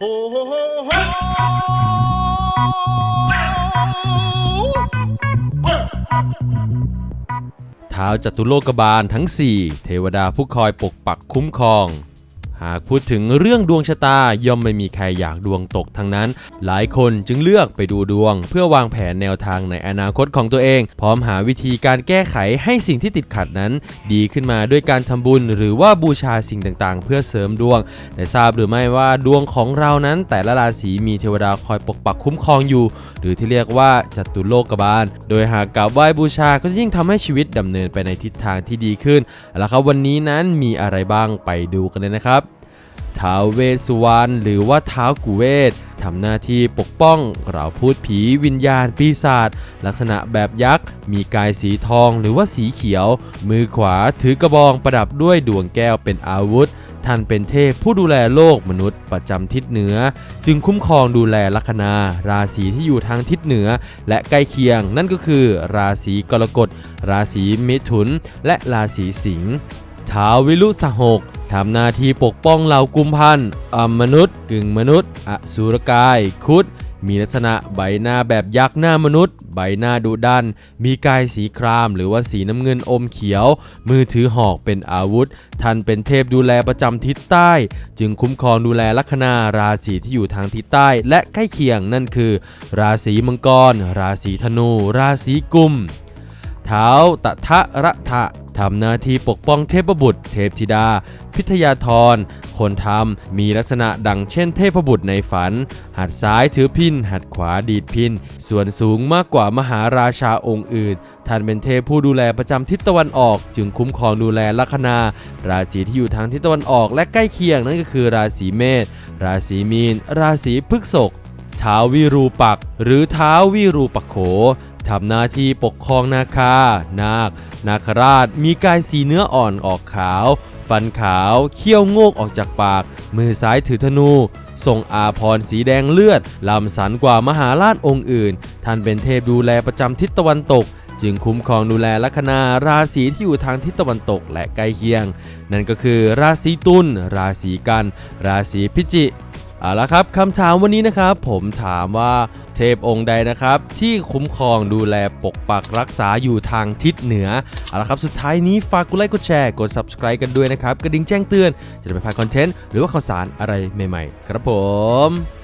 ท้าวจตุโลกบาลทั้ง 4 เทวดาผู้คอยปกปักคุ้มครอง หากพูดถึงเรื่องดวงชะตาย่อมไม่มีใครอยากดวงตกทั้งนั้น หลายคนจึงเลือกไปดูดวง เพื่อวางแผนแนวทางในอนาคตของตัวเอง พร้อมหาวิธีการแก้ไขให้สิ่งที่ติดขัดนั้น ดีขึ้นมาด้วยการทำบุญ หรือว่าบูชาสิ่งต่างๆ เพื่อเสริมดวง แต่ทราบหรือไม่ว่าดวงของเรานั้น แต่ละราศีมีเทวดาคอยปกปักคุ้มครองอยู่ หรือที่เรียกว่าจัตุโลกบาล โดยหากกราบไหว้บูชาก็จะยิ่งทำให้ชีวิตดำเนินไปในทิศทางที่ดีขึ้นเอาละครับวันนี้นั้นมีอะไรบ้างไปดูกันเลยนะครับ ท้าวเวสสุวรรณหรือว่าท้าวกุเวศทำหน้าที่ปกป้องเราพูดผีวิญญาณปีศาจลักษณะแบบยักษ์ มีกายสีทองหรือว่าสีเขียว มือขวาถือกระบองประดับด้วยดวงแก้วเป็นอาวุธ ท่านเป็นเทพผู้ดูแลโลกมนุษย์ประจำทิศเหนือ จึงคุ้มครองดูแลลัคนา ราศีที่อยู่ทางทิศเหนือ และใกล้เคียง นั่นก็คือราศีกรกฎ ราศีมิถุน และราศีสิงห์ท้าววิรุสหก ทำหน้าที่ปกป้องเหล่ากุมพันธ์อมนุษย์ กึ่งมนุษย์ อสุรกาย คุด มีลักษณะใบหน้าแบบยักษ์หน้ามนุษย์ ใบหน้าดุดัน มีกายสีคราม หรือว่าสีน้ำเงินอมเขียว มือถือหอกเป็นอาวุธ ท่านเป็นเทพดูแลประจำทิศใต้ จึงคุ้มครองดูแลลัคนาราศีที่อยู่ทางทิศใต้ และใกล้เคียงนั่นคือ ราศีมังกร ราศีธนู ราศีกุมท้าวตะทะระทะ ทำหน้าที่ปกป้องเทพบุตร เทพธิดา พิทยาธร คนทำมีลักษณะดังเช่นเทพบุตรในฝัน หัดซ้ายถือพิน หัดขวาดีดพิน ส่วนสูงมากกว่ามหาราชาองค์อื่น ท่านเป็นเทพผู้ดูแลประจำทิศตะวันออก จึงคุ้มครองดูแลลัคนา ราศีที่อยู่ทางทิศตะวันออกและใกล้เคียงนั่นก็คือราศีเมษ ราศีมีน ราศีพฤษภท้าวิรูปัก หรือท้าววิรูปักโข ทำหน้าที่ปกครองนาคา นาค นาคราช มีกายสีเนื้ออ่อนออกขาว ฟันขาว เขี้ยวโงกออกจากปาก มือซ้ายถือธนูทรงอาพรสีแดงเลือด ลำสันกว่ามหาราชองค์อื่น ท่านเป็นเทพดูแลประจำทิศตะวันตก จึงคุ้มครองดูแลลัคนาราศีที่อยู่ทางทิศตะวันตกและใกล้เคียง นั่นก็คือราศีตุลราศีกัน ราศีพิจิ เอาละครับคำถามวันนี้นะครับ ผมถามว่าเทพองค์ใดนะครับ ที่คุ้มครองดูแลปกปักรักษาอยู่ทางทิศเหนือเอาละครับสุดท้ายนี้ฝากกดไลค์กดแชร์กด subscribe กันด้วยนะครับ กระดิ่งแจ้งเตือน จะได้ไม่พลาดคอนเทนต์หรือว่าข่าวสารอะไรใหม่ๆ ครับผม